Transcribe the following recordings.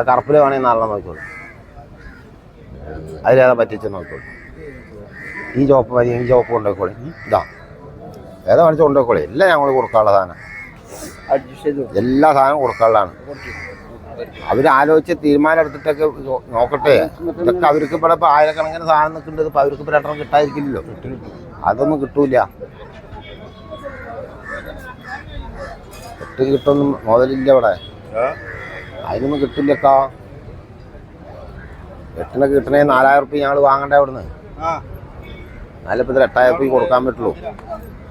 ആ കറുപ്പിൽ വേണമെങ്കിൽ നാളെ നോക്കിക്കോളൂ. അതിലേതാ പറ്റിച്ച് നോക്കിക്കോളൂ. ഈ ചോപ്പ് മതി ഈ ചോപ്പ് കൊണ്ടുപോയിക്കോളി. ഇതാ. ഏതാ കാണിച്ച് കൊണ്ടുപോയിക്കോളി. എല്ലാം ഞങ്ങൾ കൊടുക്കാനുള്ള സാധനം. എല്ലാ സാധനവും കൊടുക്കാനുള്ളതാണ്. അവരാലോചിച്ച് തീരുമാനം എടുത്തിട്ടൊക്കെ നോക്കട്ടെ. ഇതൊക്കെ അവർക്ക് ഇവിടെ ഇപ്പോൾ ആയിരക്കണക്കിന് സാധനം നിൽക്കുന്നത് ഇപ്പം അവർക്ക് ഇപ്പോൾ രണ്ടെണ്ണം കിട്ടാതിരിക്കില്ലല്ലോ. അതൊന്നും കിട്ടൂല ഒട്ടും കിട്ടൊന്നും മുതലില്ല ഇവിടെ. അതിനൊന്നും കിട്ടില്ലക്കാ എട്ടിന് കിട്ടണേ നാലായിരം റുപ്യ ഞങ്ങൾ വാങ്ങണ്ടേ അവിടുന്ന്. എന്നാലും ഇതിൽ എട്ടായിരം റുപ്യ കൊടുക്കാൻ പറ്റുള്ളൂ.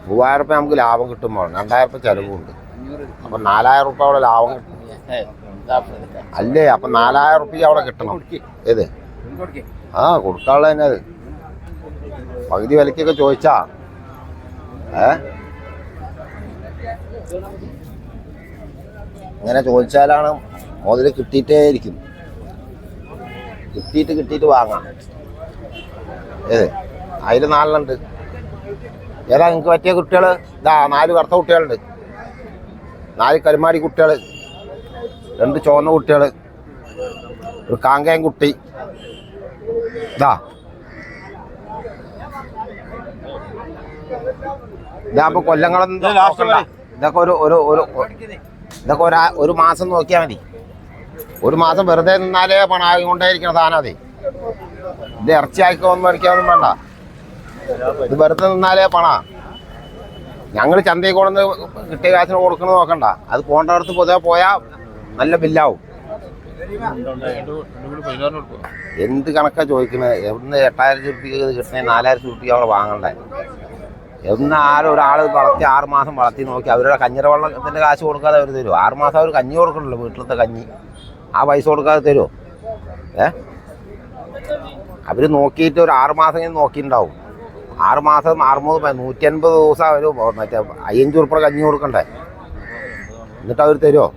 മൂവായിരം റുപ്യ നമുക്ക് ലാഭം കിട്ടുമ്പോൾ രണ്ടായിരം റുപ്യ ചിലവുണ്ട്. അപ്പം നാലായിരം റുപ്യ അവിടെ ലാഭം കിട്ടും. അല്ലേ? അപ്പം നാലായിരം റുപ്യ അവിടെ കിട്ടണം. ഏത്? ആ കൊടുക്കാനുള്ള തന്നെ അത്. പകുതി വിലക്കൊക്കെ ചോദിച്ചാ. ഏ? ഇങ്ങനെ ചോദിച്ചാലാണ് മുതൽ കിട്ടിയിട്ടേ ഇരിക്കും. കിട്ടിയിട്ട് കിട്ടിയിട്ട് വാങ്ങാം. ഏത്? അതിൽ നാലെണ്ണുണ്ട്. ഏതാ നിങ്ങൾക്ക് പറ്റിയ കുട്ടികൾ ഇതാ നാല് കറുത്ത കുട്ടികളുണ്ട്. നാല് കരുമാടി കുട്ടികൾ രണ്ട് ചുവന്ന കുട്ടികൾ ഒരു കാങ്കയം കുട്ടി. ഇതാ. ഇതാകുമ്പോൾ കൊല്ലങ്ങളൊന്നും. ഇതൊക്കെ ഒരു ഒരു ഒരു ഇതൊക്കെ ഒരു ഒരു മാസം നോക്കിയാൽ മതി. ഒരു മാസം വെറുതെ നിന്നാലേ പണായി കൊണ്ടേയിരിക്കണം അതെ. ഇത് ഇറച്ചിയാക്കിക്കൊന്നും മേടിക്കാനൊന്നും വേണ്ട. ഇത് വെറുതെ നിന്നാലേ പണ. ഞങ്ങൾ ചന്തയിൽ കൊണ്ടുവന്ന് കിട്ടിയ കാശിന് കൊടുക്കണം നോക്കണ്ട. അത് പോണ്ടടുത്ത് പൊതുവെ പോയാൽ നല്ല ബില്ലാവും. എന്ത് കണക്കാ ചോദിക്കുന്നത് എവിടുന്ന് എട്ടായിരം രൂപയ്ക്ക് കിട്ടണേ നാലായിരം രൂപയ്ക്ക് അവിടെ വാങ്ങണ്ടേ? എവിടുന്ന് ആരും ഒരാൾ വളർത്തി ആറ് മാസം വളർത്തി നോക്കി അവരുടെ കഞ്ഞിര വെള്ളത്തിന്റെ കാശ് കൊടുക്കാതെ അവർ തരും. ആറ് മാസം അവർ കഞ്ഞി കൊടുക്കണല്ലോ വീട്ടിലത്തെ കഞ്ഞി. ആ പൈസ കൊടുക്കാതെ തരുമോ ഏ? അവർ നോക്കിയിട്ട് ഒരു ആറ് മാസം കഴിഞ്ഞ് നോക്കിയിട്ടുണ്ടാവും. ആറ് മാസം അറുപത് പ- നൂറ്റി അൻപത് ദിവസം അവർ മറ്റേ അയ്യഞ്ച് ഉറുപ്പ കഞ്ഞി കൊടുക്കണ്ടേ? എന്നിട്ട് അവർ തരുമോ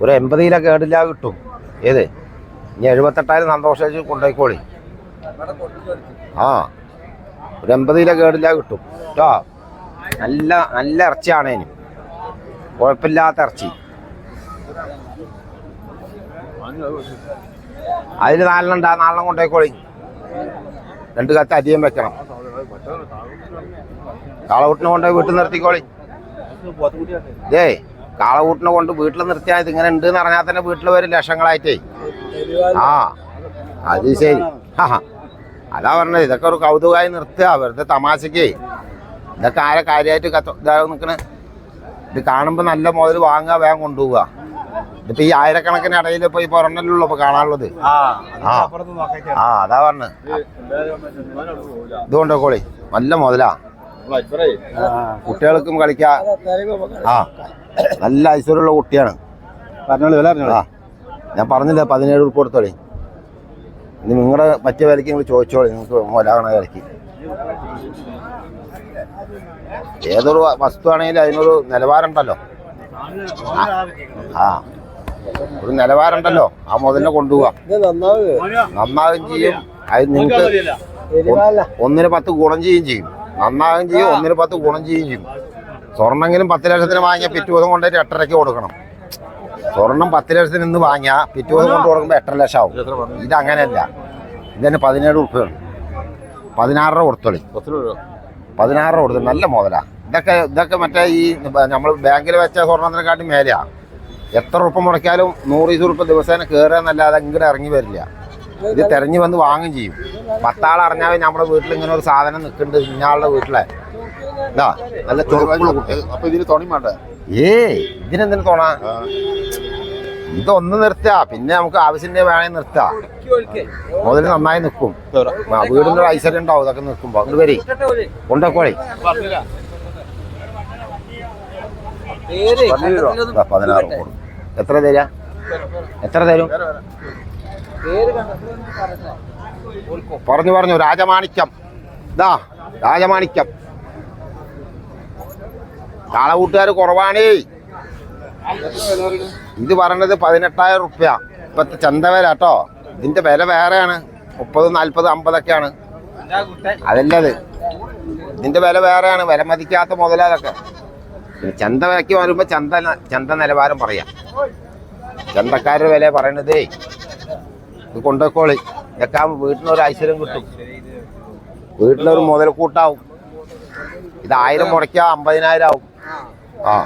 ഒരു എൺപത് കിലോ കേടില്ല കിട്ടും. ഏത്? ഇനി എഴുപത്തെട്ടായിരം സന്തോഷിച്ച് കൊണ്ടുപോയിക്കോളി ആ. ഒരു എൺപത് കിലോ കേടില്ല കിട്ടും. കേട്ടോ നല്ല നല്ല ഇറച്ചിയാണേനും. കുഴപ്പമില്ലാത്ത ഇറച്ചി. അതിൽ നാലെണ്ണം ഉണ്ടാ നാലെണ്ണം കൊണ്ടേക്കോളി. രണ്ട് കത്ത് അധികം വെക്കണം. കാളകൂട്ടിനെ കൊണ്ട് വീട്ടിൽ നിർത്തിക്കോളി. ഏ കാളകൂട്ടിനെ കൊണ്ട് വീട്ടിൽ നിർത്തിയാൽ ഇത് ഇങ്ങനെ ഉണ്ട് എന്ന് പറഞ്ഞാൽ തന്നെ വീട്ടിൽ വരും ലക്ഷങ്ങളായിട്ടേ. ആ അത് ശരി. ആ അതാ പറഞ്ഞത്. ഇതൊക്കെ ഒരു കൗതുകമായി നിർത്തുക. വെറുതെ തമാശക്ക്. ഇതൊക്കെ ആരെ കാര്യമായിട്ട് കത്ത് ഇതാ നിൽക്കണ. ഇത് കാണുമ്പോൾ നല്ല മുതൽ വാങ്ങുക വേഗം കൊണ്ടുപോവുക. ഇതിപ്പോ ഈ ആയിരക്കണക്കിന് ഇടയിൽ ഇപ്പൊ ഈ പുറന്നല്ലുള്ളൂ ഇപ്പൊ കാണാനുള്ളത്. ആ അതാ പറഞ്ഞത് ഇതുകൊണ്ടോ കോളി? നല്ല മുതലാ. കുട്ടികൾക്കും കളിക്കാ. ആ നല്ല ഐശ്വര്യമുള്ള കുട്ടിയാണ്. ആ ഞാൻ പറഞ്ഞില്ല പതിനേഴ് ഉറുപ്പ് കൊടുത്തോളി. ഇനി നിങ്ങളുടെ പറ്റിയ വിലക്ക് നിങ്ങൾ ചോദിച്ചോളി. നിങ്ങൾക്ക് മുതലാകണ വിലക്ക് ഏതൊരു വസ്തു ആണെങ്കിലും അതിനൊരു നിലവാരം ഉണ്ടല്ലോ ആ. ഒരു നിലവാരമുണ്ടല്ലോ. ആ മുതലിനെ കൊണ്ടുപോവാ. നന്നാവുകയും ചെയ്യും. അത് നിങ്ങൾക്ക് ഒന്നിന് പത്ത് ഗുണം ചെയ്യുകയും ചെയ്യും. നന്നാവുകയും ചെയ്യും ഒന്നിന് പത്ത് ഗുണം ചെയ്യുകയും ചെയ്യും. സ്വർണെങ്കിലും പത്ത് ലക്ഷത്തിന് വാങ്ങിയാൽ പിറ്റേ ദിവസം കൊണ്ടുപോയിട്ട് എട്ടരയ്ക്ക് കൊടുക്കണം. സ്വർണം പത്ത് ലക്ഷത്തിന് ഇന്ന് വാങ്ങിയാൽ പിറ്റേ ദിവസം കൊണ്ട് കൊടുക്കുമ്പോൾ എട്ടര ലക്ഷം ആവും ഇത് അങ്ങനെയല്ല ഇതിന് പതിനേഴ് ഉറുപ്പ്യാണ് പതിനാറര കൊടുത്തോളി. പതിനാറര കൊടുത്തു നല്ല മുതലാണ് ഇതൊക്കെ ഇതൊക്കെ മറ്റേ ഈ നമ്മൾ ബാങ്കിൽ വെച്ച സ്വർണത്തിനെക്കാട്ടി മേലെയാ. എത്ര ഉറപ്പ് മുടക്കിയാലും നൂറ് ഉറുപ്പ് ദിവസേന കയറുകയെന്നല്ലാതെ ഇങ്ങോട്ട് ഇറങ്ങി വരില്ല. ഇത് തെരഞ്ഞു വന്ന് വാങ്ങും ചെയ്യും. പത്താൾ അറിഞ്ഞാൽ നമ്മുടെ വീട്ടിൽ ഇങ്ങനെ ഒരു സാധനം നിൽക്കുന്നുണ്ട് ഇന്നാളുടെ വീട്ടിലെ. ഇതാ നല്ല ചുറുക്കുള്ള കുട്ടി. അപ്പൊ ഇതിന് തുണി വേണ്ടേ ഏ ഇതിനെന്തിനു തോണ? ഇതൊന്ന് നിർത്താ പിന്നെ നമുക്ക് ആവശ്യത്തിന്റെ വേണേ നിർത്താ. മുതൽ നന്നായി നിൽക്കും വീടിന്റെ ഐശ്വര്യം ഉണ്ടാവും ഇതൊക്കെ നിൽക്കുമ്പോ അങ്ങോട്ട് വരി. കൊണ്ടോക്കോളി. ഇതാ, പതിനാറ് കൊടുക്കും എത്ര തരാ? എത്ര തരും? പറഞ്ഞു പറഞ്ഞു രാജമാണിക്യം. ഇതാ രാജമാണിക്യം. കാളകൂട്ടുകാർ കുറവാണേ. ഇത് പറഞ്ഞത് പതിനെട്ടായിരം റുപ്യ. ഇപ്പത്തെ ചന്ത വില കേട്ടോ. ഇതിന്റെ വില വേറെയാണ്. മുപ്പത് നാൽപ്പത് അമ്പതൊക്കെയാണ്. അതല്ലത്. ഇതിന്റെ വില വേറെയാണ്. വില മതിക്കാത്ത മുതലതൊക്കെ പിന്നെ ചന്ത വിലക്ക് വരുമ്പോ ചന്ത ചന്ത നിലവാരം പറയാം. ചന്തക്കാരുടെ വില പറയണതേ ഇത് കൊണ്ടുപോയിക്കോളി. ഇതൊക്കെ ആവുമ്പോ വീട്ടിനൊരു ഐശ്വര്യം കിട്ടും. വീട്ടിലൊരു മുതൽക്കൂട്ടാവും. ഇത് ആയിരം മുടക്കിയ അമ്പതിനായിരം ആവും ആ.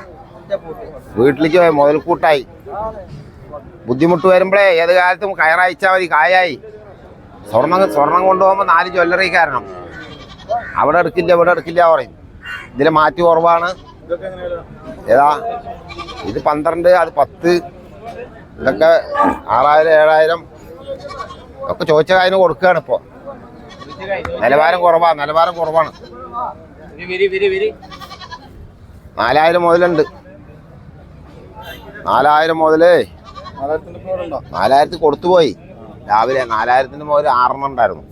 വീട്ടിലേക്ക് മുതൽക്കൂട്ടായി. ബുദ്ധിമുട്ട് വരുമ്പോഴേ ഏത് കാലത്തും കയറയച്ചാൽ മതി കായായി. സ്വർണം സ്വർണം കൊണ്ടുപോകുമ്പോൾ നാല് ജ്വല്ലറി കാരണം അവിടെ എടുക്കില്ല ഇവിടെ എടുക്കില്ല പറയും. ഇതിൽ മാറ്റി കുറവാണ്. ഏതാ? ഇത് പന്ത്രണ്ട് അത് പത്ത് ഇതൊക്കെ ആറായിരം ഏഴായിരം ഒക്കെ ചോദിച്ച കാര്യം കൊടുക്കുകയാണ് ഇപ്പോൾ നിലവാരം കുറവാണ് നിലവാരം കുറവാണ്. നാലായിരം മുതലുണ്ട്. നാലായിരം മുതലേ നാലായിരത്തി കൊടുത്തു പോയി. രാവിലെ നാലായിരത്തിന്റെ മുതൽ ആറെണ്ണം ഉണ്ടായിരുന്നു.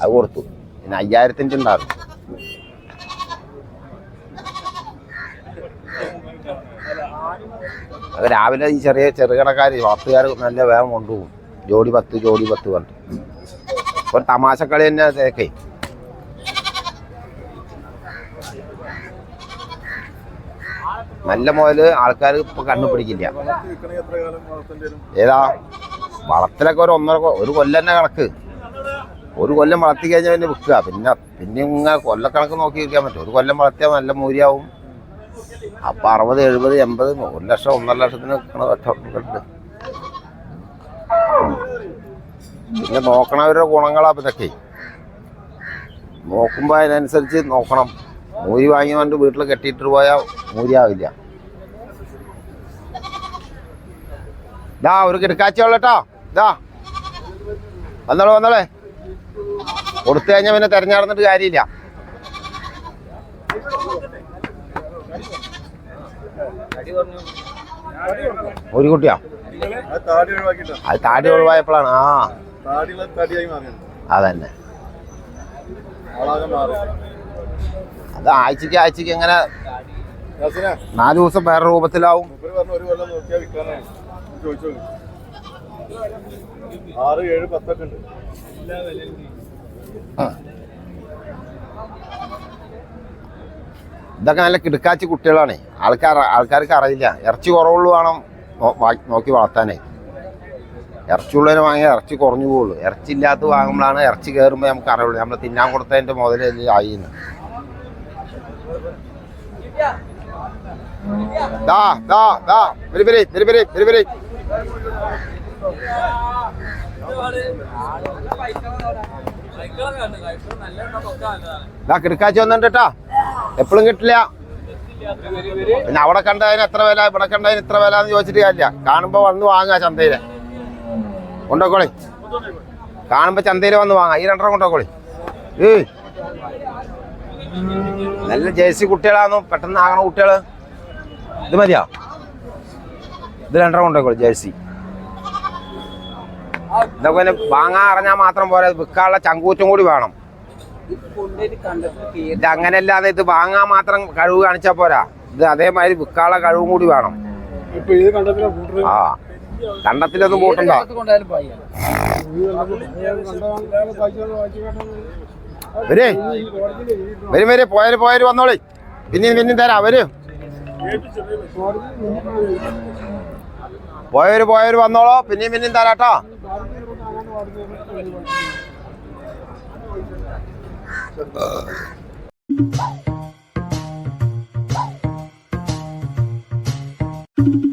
അത് കൊടുത്തു. പിന്നെ അയ്യായിരത്തിന്റെ ഉണ്ടായിരുന്നു അത് രാവിലെ ഈ ചെറിയ ചെറുകിടക്കാർ പത്തുകാർ നല്ല വേഗം കൊണ്ടുപോകും. ജോഡി പത്ത് ജോഡി പത്ത് പറഞ്ഞു ഒരു തമാശക്കളി തന്നെ തേക്കേ. നല്ല മുതൽ ആൾക്കാർ ഇപ്പൊ കണ്ണുപിടിക്കില്ല ഏതാ? വളത്തിലൊക്കെ ഒരു ഒന്നര ഒരു കൊല്ലം തന്നെ കണക്ക്. ഒരു കൊല്ലം വളർത്തി കഴിഞ്ഞാൽ പിന്നെ വിൽക്കുക. പിന്നെ പിന്നെ ഇങ്ങനെ കൊല്ലക്കണക്ക് നോക്കി വിൽക്കാൻ പറ്റും. ഒരു കൊല്ലം വളർത്തിയാൽ നല്ല മൂല്യാവും അപ്പൊ അറുപത് എഴുപത് എൺപത് ഒരു ലക്ഷം ഒന്നര ലക്ഷത്തിന് കച്ചവടങ്ങളുണ്ട് പിന്നെ നോക്കണവരുടെ ഗുണങ്ങളാ ഇതൊക്കെ. നോക്കുമ്പോൾ അതിനനുസരിച്ച് നോക്കണം. മൂരി വാങ്ങി വന്നിട്ട് വീട്ടിൽ കെട്ടിയിട്ട് പോയാൽ മൂരിയാവില്ല. ദാ ഒരു കിടക്കാച്ചി ദാ. വന്നോളൂ വന്നോളേ. കൊടുത്തു കഴിഞ്ഞാൽ പിന്നെ തെരഞ്ഞെടുത്തിട്ട് കാര്യമില്ല. ഒരു കുട്ടിയാ? അത് താടി ഒഴിവാക്കിട്ടോ അത് താടി ഒഴിവായപ്പോഴാണ് ആ. അതന്നെ. അത് ആഴ്ചക്ക് ആഴ്ചക്ക് എങ്ങനെ നാല് ദിവസം വേറെ രൂപത്തിലാവും. ആറ് ഏഴ് പത്തൊക്കെ ഉണ്ട്. ഇതൊക്കെ നല്ല കിടക്കാച്ചി കുട്ടികളാണ്. ആൾക്കാർ ആൾക്കാർക്ക് അറിയില്ല. ഇറച്ചി കുറവുള്ളൂ വേണം നോക്കി വളർത്താനേ. ഇറച്ചി ഉള്ളതിന് വാങ്ങിയാൽ ഇറച്ചി കുറഞ്ഞു പോകുള്ളൂ. ഇറച്ചി ഇല്ലാത്ത വാങ്ങുമ്പോഴാണ് ഇറച്ചി കയറുമ്പോൾ നമുക്ക് അറിയുള്ളൂ. നമ്മൾ തിന്നാൻ കൊടുത്തതിന്റെ മുതലേ ആയി കിടക്കാച്ചി വന്നിട്ട് എപ്പോഴും കിട്ടില്ല. പിന്നെ അവിടെ കണ്ടതിന് എത്ര വില ഇവിടെ കണ്ടതിന് ഇത്ര വില എന്ന് ചോദിച്ചിട്ട് കാര്യമില്ല. കാണുമ്പോ വന്ന് വാങ്ങാ ചന്തയിൽ. കൊണ്ടോക്കോളി. കാണുമ്പോ ചന്തയിൽ വന്ന് വാങ്ങാം ഈ രണ്ടര കൊണ്ടോക്കോളി. ഏയ്. നല്ല ജേഴ്സി കുട്ടികളാണോ? പെട്ടെന്ന് ആകണ കുട്ടികൾ. ഇത് മതിയാ? ഇത് രണ്ടര കൊണ്ടോക്കോളി ജേഴ്സി. ഇതൊക്കെ വാങ്ങാ വാങ്ങാൻ അറിഞ്ഞാൽ മാത്രം പോരാ. വിൽക്കാനുള്ള ചങ്കൂറ്റം കൂടി വേണം. ഇത് അങ്ങനെയല്ലാതെ ഇത് വാങ്ങാൻ മാത്രം കഴിവ് കാണിച്ചാൽ പോരാ. ഇത് അതേമാതിരി വിക്കാളെ കഴിവും കൂടി വേണം. ആ കണ്ടത്തിലൊന്നും പോട്ടുണ്ടോ. വരേ. വരും വരെ. പോയാൽ പോയാൽ വന്നോളി. പിന്നെയും പിന്നെ തരാം. വരൂ. പോയവര് പോയവര് വന്നോളോ. പിന്നെയും പിന്നെയും തരാട്ടോ Thank you.